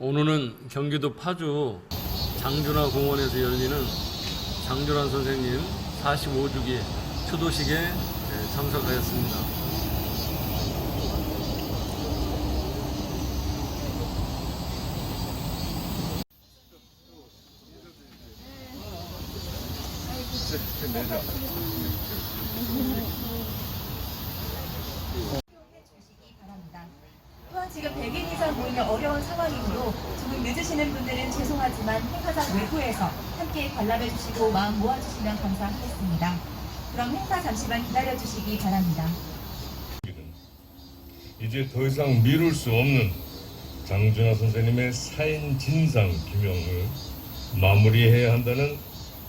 오늘은 경기도 파주 장준하 공원에서 열리는 장준하 선생님 45주기 추도식에 예, 참석하였습니다. 주시기 바랍니다. 또한 지금 100인 이상 모이는 어려운 상황이므로 조금 늦으시는 분들은 죄송하지만 행사장 외부에서 함께 관람해 주시고 마음 모아주시면 감사하겠습니다. 그럼 행사 잠시만 기다려 주시기 바랍니다. 이제 더 이상 미룰 수 없는 장준하 선생님의 사인 진상 규명을 마무리해야 한다는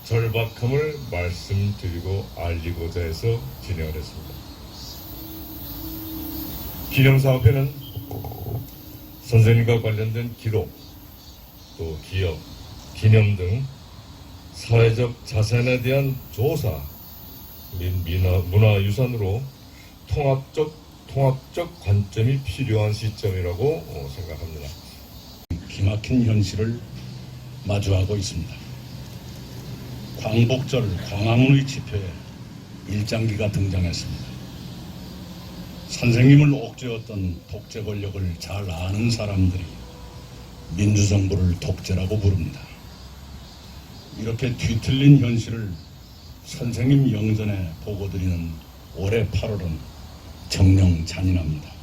절박함을 말씀드리고 알리고자 해서 진행을 했습니다. 기념사업회는 선생님과 관련된 기록, 또 기업, 기념 등 사회적 자산에 대한 조사 및 문화유산으로 통합적 통합적 관점이 필요한 시점이라고 어, 생각합니다. 기막힌 현실을 마주하고 있습니다. 광복절 광화문의 집회에 일장기가 등장했습니다. 선생님을 옥죄었던 독재 권력을 잘 아는 사람들이 민주정부를 독재라고 부릅니다. 이렇게 뒤틀린 현실을 선생님 영전에 보고 드리는 올해 8월은 정령 잔인합니다.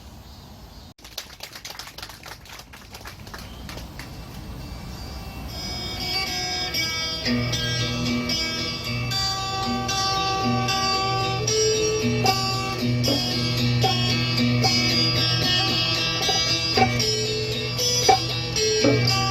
Música